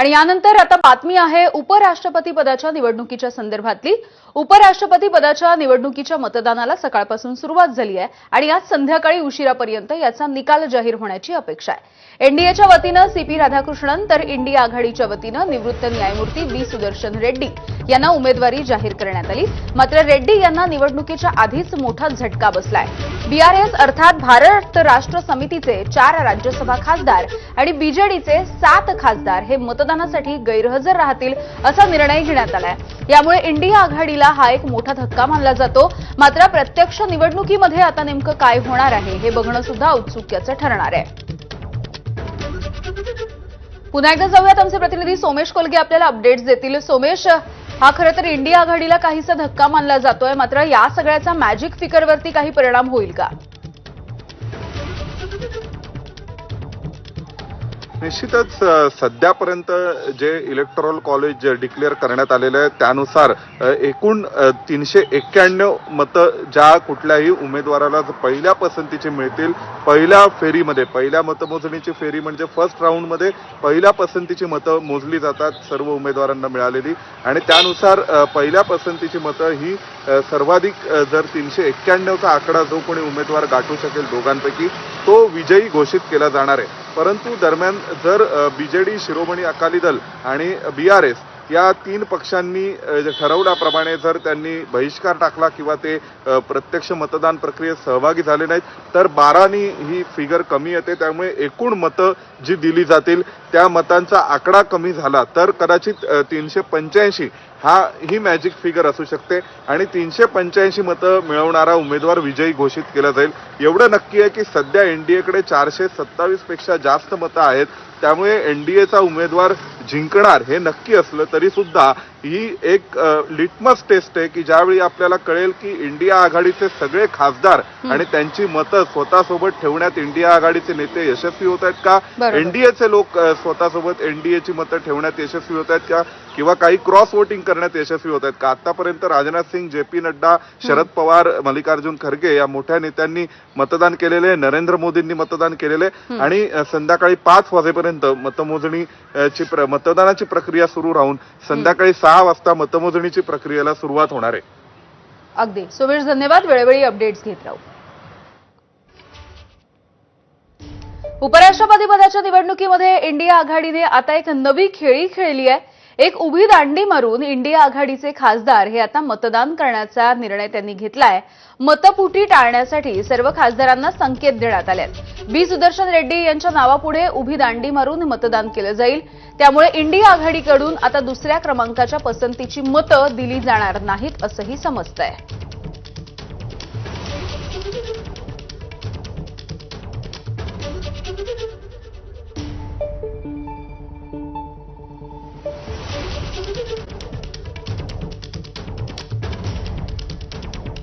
आणि यानंतर आता बातमी आहे उपराष्ट्रपती पदाच्या निवडणुकीच्या संदर्भातली. उपराष्ट्रपती पदाच्या निवडणुकीच्या मतदानाला सकाळपासून सुरुवात झाली आहे आणि आज संध्याकाळी उशिरापर्यंत याचा निकाल जाहीर होण्याची अपेक्षा आहे. एनडीएच्या वतीनं सीपी राधाकृष्णन तर इंडिया आघाडीच्या वतीनं निवृत्त न्यायमूर्ती बी सुदर्शन रेड्डी यांना उमेदवारी जाहीर करण्यात आली. मात्र रेड्डी यांना निवडणुकीच्या आधीच मोठा झटका बसलाय. बीआरएस अर्थात भारत राष्ट्र समितीचे चार राज्यसभा खासदार आणि बीजेडीचे सात खासदार हे मतदानासाठी गैरहजर राहतील असा निर्णय घेण्यात आलाय. यामुळे इंडिया आघाडीला हा एक मोठा धक्का मानला जातो. मात्र प्रत्यक्ष निवडणुकीमध्ये आता नेमकं काय होणार आहे हे बघणं सुद्धा औत्सुक्याचं ठरणार आहे. पुन्हा एकदा जाऊयात आमचे प्रतिनिधी सोमेश कोलगे. आपल्याला अपडेट्स देतील. सोमेश हा खरं तर इंडिया आघाडीला काहीसा धक्का मानला जातोय मात्र या सगळ्याचा मॅजिक फिकरवरती काही परिणाम होईल का? निश्चितच सध्यापर्यंत जे इलेक्टोरल कॉलेज डिक्लेअर करण्यात आलेलं आहे त्यानुसार एकूण तीनशे एक्क्याण्णव मतं ज्या कुठल्याही उमेदवाराला पहिल्या पसंतीची मिळतील पहिल्या फेरीमध्ये पहिल्या मतमोजणीची फेरी म्हणजे फर्स्ट राऊंडमध्ये पहिल्या पसंतीची मतं मोजली जातात सर्व उमेदवारांना मिळालेली. आणि त्यानुसार पहिल्या पसंतीची मतं ही सर्वाधिक जर तीनशे एक्क्याण्णवचा आकडा जो कोणी उमेदवार गाठू शकेल दोघांपैकी तो विजयी घोषित केला जाणार आहे. परंतु दरम्यान जर बीजेडी शिरोमणी अकाली दल आणि एस या तीन पक्षांनी ठरवल्याप्रमाणे जर त्यांनी बहिष्कार टाकला किंवा ते प्रत्यक्ष मतदान प्रक्रियेत सहभागी झाले नाहीत तर बारानी ही फिगर कमी येते. त्यामुळे एकूण मतं जी दिली जातील त्या मतांचा आकडा कमी झाला तर कदाचित तीनशे पंच्याऐंशी हा ही मॅजिक फिगर असू शकते आणि तीनशे पंच्याऐंशी मतं मिळवणारा उमेदवार विजयी घोषित केला जाईल. एवढं नक्की आहे की सध्या एनडीएकडे चारशे सत्तावीसपेक्षा जास्त मतं आहेत. त्यामुळे एनडीएचा उमेदवार जिंकणार हे नक्की असलं तरी सुद्धा ही एक लिटमस टेस्ट आहे की ज्यावेळी आपल्याला कळेल की इंडिया आघाडीचे सगळे खासदार आणि त्यांची मतं स्वतःसोबत ठेवण्यात इंडिया आघाडीचे नेते यशस्वी होत आहेत का. एनडीएचे लोक स्वतःसोबत एनडीएची मतं ठेवण्यात यशस्वी होत आहेत का? किंवा काही क्रॉस वोटिंग करण्यात यशस्वी होत आहेत का? आतापर्यंत राजनाथ सिंग जे पी नड्डा शरद पवार मल्लिकार्जुन खरगे या मोठ्या नेत्यांनी मतदान केलेले नरेंद्र मोदींनी मतदान केलेले आणि संध्याकाळी पाच वाजेपर्यंत मतमोजणी मतदानाची प्रक्रिया सुरू राहून संध्याकाळी सहा वाजता मतमोजणीची प्रक्रियेला सुरुवात होणार आहे. अगदी. सुमेश धन्यवाद. वेळोवेळी अपडेट्स घेत राहू. उपराष्ट्रपती पदाच्या निवडणुकीमध्ये इंडिया आघाडीने आता एक नवी खेळी खेळली आहे. एक उभी दांडी मारून इंडिया आघाडीचे खासदार हे आता मतदान करण्याचा निर्णय त्यांनी घेतलाय. मतपुटी टाळण्यासाठी सर्व खासदारांना संकेत देण्यात आले बी. सुदर्शन रेड्डी यांच्या नावापुढे उभी दांडी मारून मतदान केलं जाईल. त्यामुळे इंडिया आघाडीकडून आता दुसऱ्या क्रमांकाच्या पसंतीची मतं दिली जाणार नाहीत असंही समजतंय.